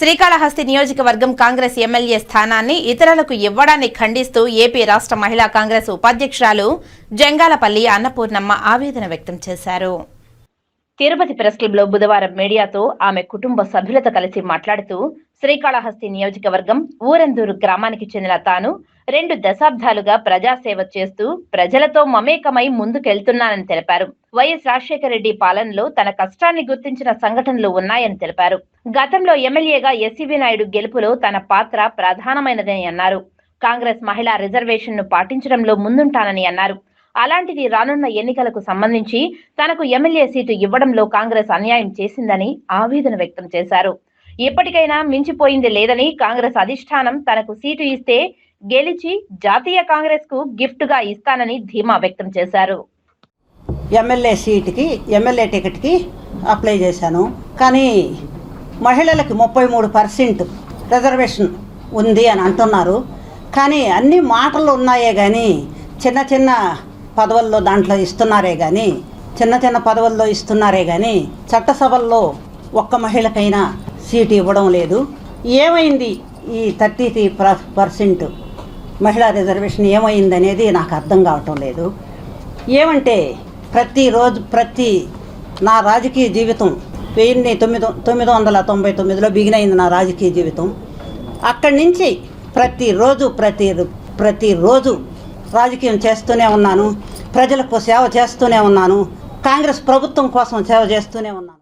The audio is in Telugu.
శ్రీకాళహస్తి నియోజకవర్గం కాంగ్రెస్ ఎమ్మెల్యే స్థానాన్ని ఇతరులకు ఇవ్వడాన్ని ఖండిస్తూ ఏపీ రాష్ట్ర మహిళా కాంగ్రెస్ ఉపాధ్యక్షురాలు జంగాలపల్లి అన్నపూర్ణమ్మ ఆవేదన వ్యక్తం చేశారు. తిరుపతి ప్రెస్ క్లబ్లో బుధవారం మీడియాతో ఆమె కుటుంబ సభ్యులతో కలిసి మాట్లాడుతూ శ్రీకాళహస్తి నియోజకవర్గం ఊరందూరు గ్రామానికి చెందిన తాను రెండు దశాబ్దాలుగా ప్రజాసేవ చేస్తూ ప్రజలతో మమేకమై ముందుకెళ్తున్నానని తెలిపారు. వైఎస్ రాజశేఖర రెడ్డి పాలనలో తన కష్టాన్ని గుర్తించిన సంఘటనలు ఉన్నాయని తెలిపారు. గతంలో ఎమ్మెల్యేగా ఎస్సీవి నాయుడు గెలుపులో తన పాత్ర ప్రధానమైనదని అన్నారు. కాంగ్రెస్ మహిళా రిజర్వేషన్ను పాటించడంలో ముందుంటానని అన్నారు. అలాంటిది రానున్న ఎన్నికలకు సంబంధించి తనకు ఎమ్మెల్యే సీటు ఇవ్వడంలో కాంగ్రెస్ అన్యాయం చేసిందని ఆవేదన వ్యక్తం చేశారు. ఇప్పటికైనా మించిపోయింది లేదని కాంగ్రెస్ అధిష్టానం తనకు సీటు ఇస్తే గెలిచి జాతీయ కాంగ్రెస్కు గిఫ్ట్గా ఇస్తానని ధీమా వ్యక్తం చేశారు. ఎమ్మెల్యే సీట్కి ఎమ్మెల్యే టికెట్కి అప్లై చేశాను. కానీ మహిళలకి ముప్పై మూడు పర్సెంట్ రిజర్వేషన్ ఉంది అని అంటున్నారు. కానీ అన్ని మాటలు ఉన్నాయే కానీ చిన్న చిన్న పదవుల్లో దాంట్లో ఇస్తున్నారే కానీ చిన్న చిన్న పదవుల్లో ఇస్తున్నారే కానీ చట్టసభల్లో ఒక్క మహిళకైనా సీటు ఇవ్వడం లేదు. ఏమైంది ఈ థర్టీ త్రీ పర్సెంట్ మహిళా రిజర్వేషన్ ఏమైంది అనేది నాకు అర్థం కావటం లేదు. ఏమంటే ప్రతిరోజు ప్రతి నా రాజకీయ జీవితం వెయ్యి తొమ్మిది తొమ్మిది వందల తొంభై తొమ్మిదిలో బిగినైంది నా రాజకీయ జీవితం. అక్కడి నుంచి ప్రతిరోజు ప్రతి ప్రతిరోజు రాజకీయం చేస్తూనే ఉన్నాను. ప్రజలకు సేవ చేస్తూనే ఉన్నాను. కాంగ్రెస్ ప్రభుత్వం కోసం సేవ చేస్తూనే ఉన్నాను.